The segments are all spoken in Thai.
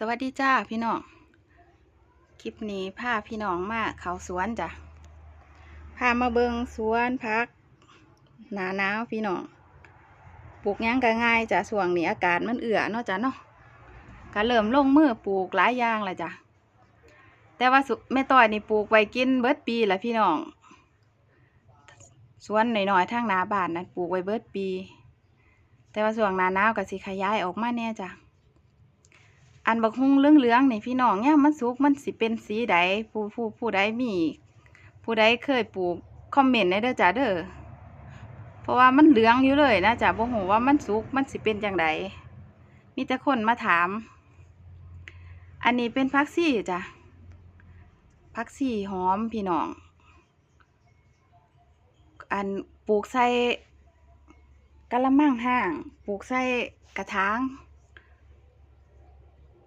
สวัสดีจ้าพี่น้อง คลิปนี้พาพี่น้องมาเขาสวนจ้ะ พามาเบิงสวนพัก หนาหนาวพี่น้อง ปลูกหยังก็ง่ายจ้ะส่วงนี้อากาศมันเอือเนาะจ้ะเนาะก็เริ่มลงมือปลูกหลายอย่างละจ้ะ แต่ว่าสุแม่ต้อยนี่ปลูกไว้กินเบิดปีแหละพี่น้อง สวนหน่อยๆทางนาบ้านนั้นปลูกไว้เบิดปี แต่ว่าส่วงหนาหนาวก็สิขยายออกมาแน่จ้ะ อันบักฮุงเหลืองๆนี่พี่น้องเนี่ยมันสุกมันสิเป็นสีใดผู้ผู้ผู้ใดมี ผู้ใดเคยปลูกคอมเมนต์ได้เด้อจ้าเด้อเพราะว่ามันเหลืองอยู่เลยนะจ้ะบ่ฮู้ว่ามันสุกมันสิเป็นจังไดมีแต่คนมาถาม อันนี้เป็นพักซี่จ้ะพักซี่หอมพี่น้อง อันปลูกใส่กะละมังห้าง ปลูกใส่กระถาง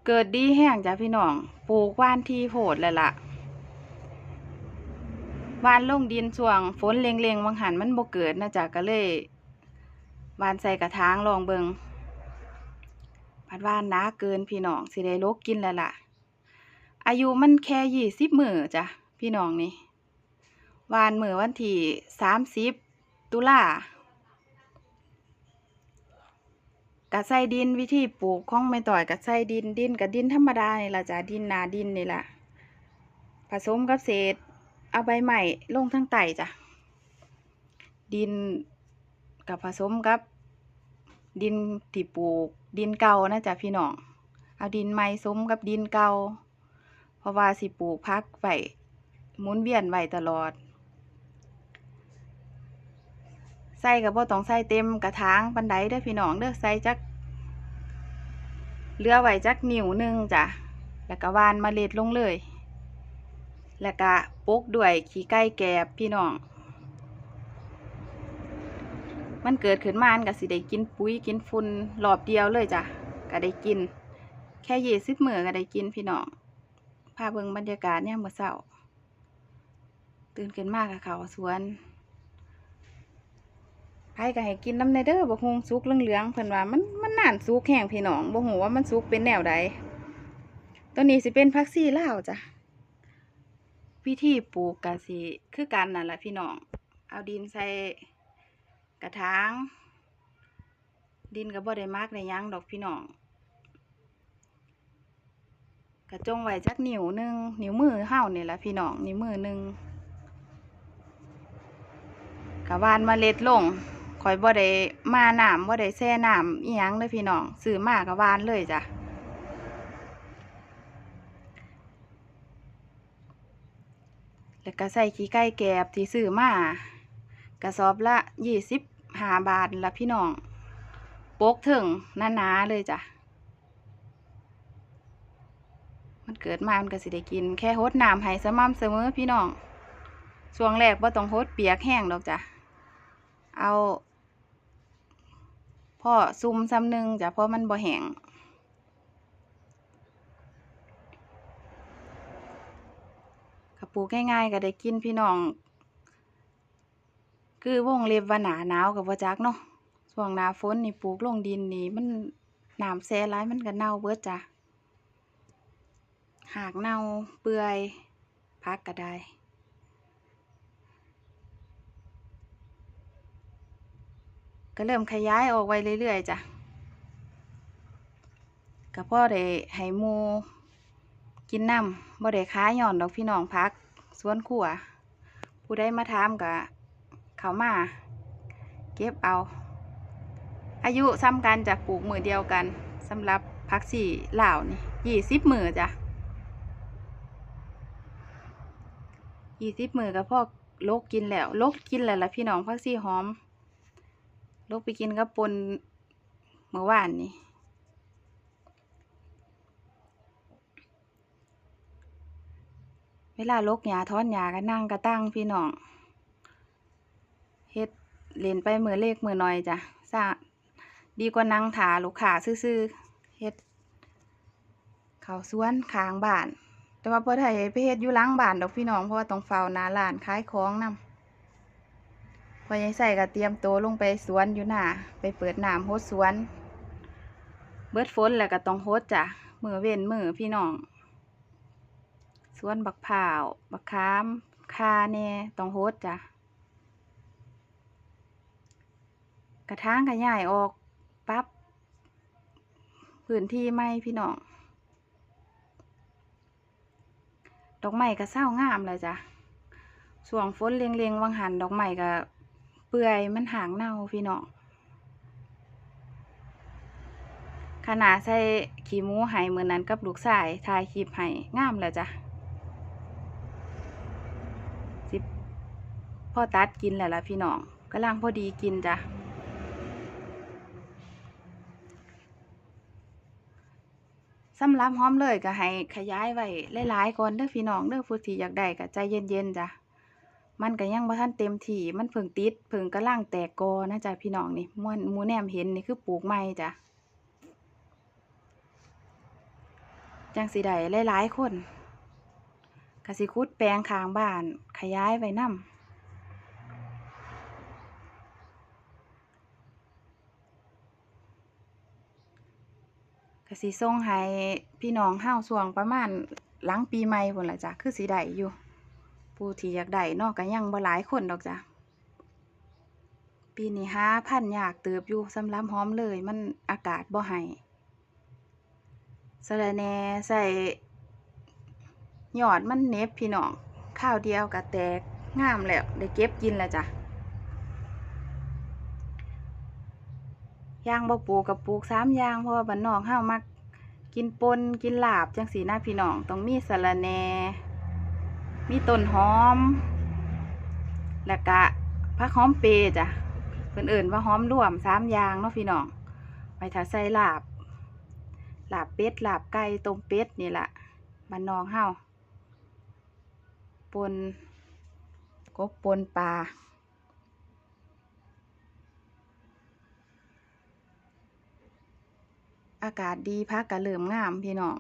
เกิดดีแห้งจ้ะพี่น้องปลูกว่านทีโพดเลยล่ะว่านลงดินช่วงฝนเล็งวังหันมันบ่เกิดนะจ๊ะก็เลยว่านใส่กระถางลองเบิงพัดว่านนาเกินพี่น้องสิได้ลกกินแล้วล่ะ อายุมันแค่ยี่สิบมือจ้ะพี่น้องนี่วานมือวันที่สามสิบตุลา กะใส่ดินวิธีปลูกของไม่ต่อยกะใส่ดินดินกับดินธรรมดานี่ล่ะจ้ะดินนาดินนี่แหละผสมกับเศษ เอาใบใหม่ลงทั้งไตจ้ะดินกับผสมกับ ดินที่ปลูก ดินเก่านะจ๊ะพี่น้องเอาดินใหม่สมกับดินเก่าเพราะว่าสิปลูกพักไว้หมุนเวียนไว้ตลอด ใส่กับบ่ต้องใส่เต็มกระถางปันไดเด้อพี่น้องเด้อใส่จักเลือไว้จักนิ้วหนึ่งจ้ะแล้วก็วานเล็ดลงเลย แล้วก็ปลูกด้วยขี้ไก่แกบพี่น้อง มันเกิดขึ้นมาอันก็สิได้กินปุ๋ยกินฝุ่นรอบเดียวเลยจ้ะก็ได้กิน แค่เยี่สิบมือก็ได้กินพี่น้องพาเบิ่งบรรยากาศเนี่ยามมื้อเช้าตื่นขึ้นมากกับเขาสวน ไผก็ให้กินน้ำในเด้อบักฮวงสุกเหลืองๆเพิ่นว่ามันมันนานสุกแห้งพี่น้องบ่ฮู้ว่ามันสุกเป็นแนวใดตัวนี้สิเป็นผักชีลาวจ้ะวิธีปลูกกะสิคือกันนั่นแหละพี่น้องเอาดินใส่กระถาง ดินก็บ่ได้มากได้หยังดอกพี่น้องกระจงไว้จักนิ้วหนึ่งนิ้วมือเฮาเนี่แหละพี่น้องนิ้วมือหนึ่งกะวานเมล็ดลง ข่อยบ่ได้มาน้ำบ่ได้แช่น้ำอีหยังเลยพี่น้องซื้อมากระวานเลยจ้ะแล้วก็ใส่ขี้ไก่แกบที่ซื้อมากระสอบละยี่สิบห้าบาทละพี่น้องโป๊กถึงหนาๆเลยจ้ะมันเกิดมามันก็สิได้กิน แค่ฮดน้ำให้สม่ำเสมอพี่น้องช่วงแรกบ่าต้องฮดเปียกแห้งดอกจ้ะเอา พ่อซุ่มซ้ำหนึ่งจ้ะเพราะมันบ่แห้งก็ปลูกง่ายๆก็ได้กินพี่น้อง คือวงเล็บว่าหนาหนาวกับว่าจักเนาะช่วงหน้าฝนนี่ปลูกลงดินนี่มันน้ำแซ่หลายมันก็เน่าเบิดจ้ะหากเน่าเปื่อยพักก็ได้ ก็เริ่มขยายออกไว้เรื่อยๆจ้ะก็พ่อได้ให้หมูกินน้ำบ่ได้ค้าย่อนดอกพี่น้องพักสวนขัวผู้ใดมาถามก็เขามาเก็บเอา อายุซ้ำกันจากปลูกมือเดียวกันสำหรับพักสี่เหล่านี่ยี่สิบมือจ้ะยี่สิบมือกับพ่อโลกกินแล้วโลกกินแล้วละพี่น้องพักสี่หอม ลูกไปกินกับปนเมื่อวานนี่เวลาลกหญ้าถอนหญ้าก็นั่งกระตั้งพี่น้องเฮ็ดเล่นไปมือเลขมือหน้อยจ้ะซะดีกว่านั่งถาลูกค้าซื่อๆเฮ็ดเขาสวนข้างบ้าน แต่ว่าบ่ได้ไปเฮ็ดอยู่หลังบ้านดอกพี่น้องเพราะว่าต้องเฝ้านาร้านขายของนำ พอยายใส่ก็เตรียมโตวลงไปสวนอยู่หน้าไปเปิดน้ำโฮดสวน เบิดฝนแล้วก็ต้องโฮดจ้ะมือเว้นมือพี่น้องสวนบักพร้าวบักขามคาแหน่ต้องโฮดจ้ะกระถางก็ย้ายออกปรับพื้นที่ใหม่พี่น้องดอกไม้ก็เศร้างามเลยจ้ะช่วงฝนเลียงๆวังหันดอกไม้ก็ เปื่อยมันหางเน่าพี่น้องขนาดใส่ขี้มูไห้มื้อนนั้นกับลูกชายถ่ายคลิปให้งามแล้วจ้ะสิพ่อตัดกินแล้วล่ะพี่น้องกำลังพอดีกินจ้ะสำหรับหอมเลยก็ให้ขยายไว้หลายๆก่อนเด้อพี่น้องเด้อผู้ที่อยากได้ก็ใจเย็นๆจ้ะ มันก็ยังบ่ทันเต็มที่มันเพิ่งติดเพิ่งกำลังแตกกอนะจ๊ะพี่น้องนี่ม่วนมูแนมเห็นนี่คือปลูกใหม่จ้ะจังสิได้หลายๆคนกสิขุดแปลงข้างบ้าน ขยายไว้นำก็สิส่งให้พี่น้องเฮาช่วงประมาณหลังปีใหม่พุ่นละจ้ะ คือสิได้อยู่ ผู้ที่อยากได้นาะก็ยังบ่หลายคนดอกจ้ะปีนี้หาพันธุ์ยากเติบอยู่สำหรับหอมเลย มันอากาศบ่ให้สะระแหน่ใส่ยอดมันเน็บพี่น้องข้าวเดียวก็แตกงามแล้วได้เก็บกินแล้วจ้ะย่างบ่ปลูกกับปลูกสามย่างเพราะว่าบ้านนอกเฮามักกินปนกินลาบจังสีหนะพี่น้องต้องมีสะระแหน่ มีต้นหอม แล้วก็ผักหอมเปรย์จ้ะเพิ่นเอิ่นว่าหอมรวมสามอย่างเนาะพี่น้องไปถ้าใส่ลาบลาบเป็ดลาบไก่ต้มเป็ดนี่แหละบ้านนอกเฮาปนกบปนปลาอากาศดีพักก็เริ่มงามพี่น้อง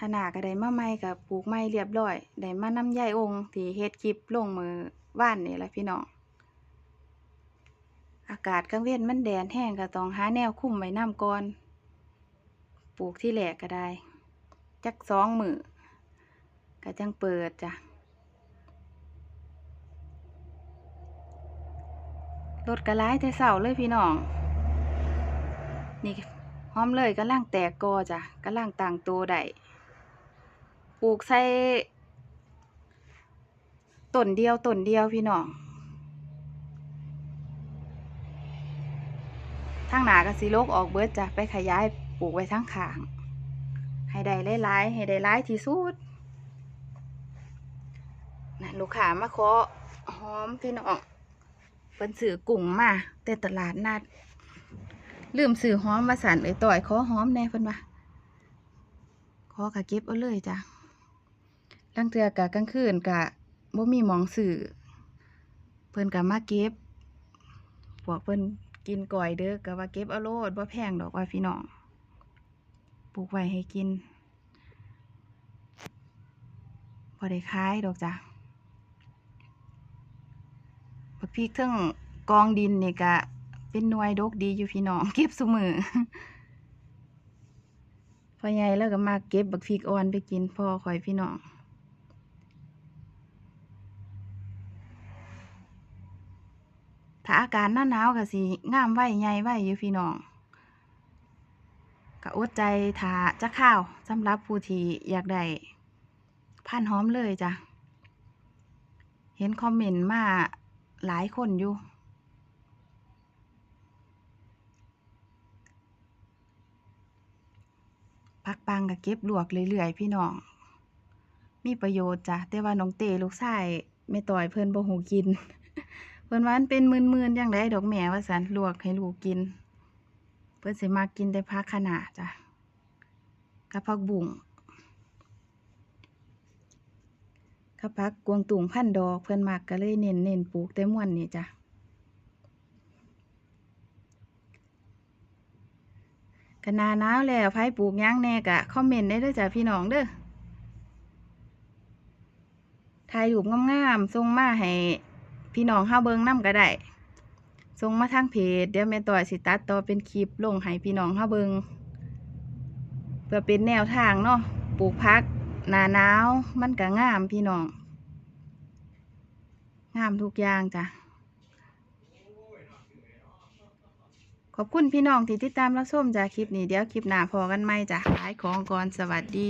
ขนาดก็ได้มาใหม่กับปลูกใหม่เรียบร้อยได้มาน้ำยายองค์ที่เฮ็ดคลิปลงมือว่านนี่แหละพี่น้องอากาศกลางเว้นมันแดดแห้งก็ต้องหาแนวคุ้มไว้นำก่อนปลูกที่แหลกก็ได้ จักสองมือก็จังเปิดจ้ะรถกระไลแต่เสาเลยพี่น้อง นี่หอมเลยกำลังแตกกอจ้ะกำลังต่างโตวได้ ปลูกใส่ต้นเดียวต้นเดียวพี่น้องทางหนาก็สิโลกออกเบิดจ้ะไปขยายปลูกไว้ทั้งขาง ให้ได้หลายๆให้ได้หลายที่สุดนะลูกค้ามาขอหอมพี่น้องเพิ่นซื้อกุ้งมาแต่ตลาดนัดลืมซื้อหอมมาสั่นเอ้ยต่อยขอหอมแน่เพิ่นว่าขอกะเก็บเอาเลยจ้ะ ลังเทือกะกลางคืนกะบ่มีหมองซื้อเพิ่นกะมาเก็บพวกเพิ่นกินก่อยเด้อกะว่าเก็บเอาโลดบ่แพงดอกว่าพี่น้องปลูกไว้ให้กินบ่ได้ขายดอกจ้ะบักพริกทั้งกองดินนี่กะเป็นหน่วยดกดีอยู่พี่น้องเก็บซุมือพอใหญ่แล้วก็มาเก็บบักพริกอ่อนไปกินพ่อคอยพี่น้อง ถ้าอากาศหน้าหนาวก็สิงามไหวใหญ่ไว้อยู่พี่น้องก็อดใจถ้าจะข้าวสำหรับผู้ที่อยากได้พันหอมเลยจ้ะ เห็นคอมเมนต์มาหลายคนอยู่ พักปังก็เก็บลวกเรื่อยๆพี่น้อง มีประโยชน์จ้ะ แต่ว่าน้องเตลูกชายแม่ต่อยเพิ่นบ่หูกิน เพิ่นว่ามันเป็นมื่นๆจังไดดอกแม่ว่าซั่นลวกให้ลูกกิน เพิ่นสิมักกินแต่ผักคะน้าจ้ะกับผักบุ้งกับผักกวางตุงพันดอกเพิ่อนมักก็เลยเน้นเน้นปลูกแต่ม่วนนี่จ้ะก็นาหนาวแล้วไผปลูกหยังแน่ก็คอมเมนต์ได้ด้อจ้ะพี่น้องเด้อถ่ายรูปงามๆส่งมาให้ พี่น้องเฮาเบิงนำก็ได้ส่งมาทางเพจเดี๋ยวแม่ต่อยสิตัดต่อเป็นคลิปลงให้พี่น้องเฮาเบิงเพื่อเป็นแนวทางเนาะปลูกพักหนาหนาวมันก็งามพี่น้องงามทุกอย่างจ้ะขอบคุณพี่น้องที่ติดตามรับชมจากคลิปนี้เดี๋ยวคลิปหน้าพอกันไหมจ้ะขายของก่อนสวัสดี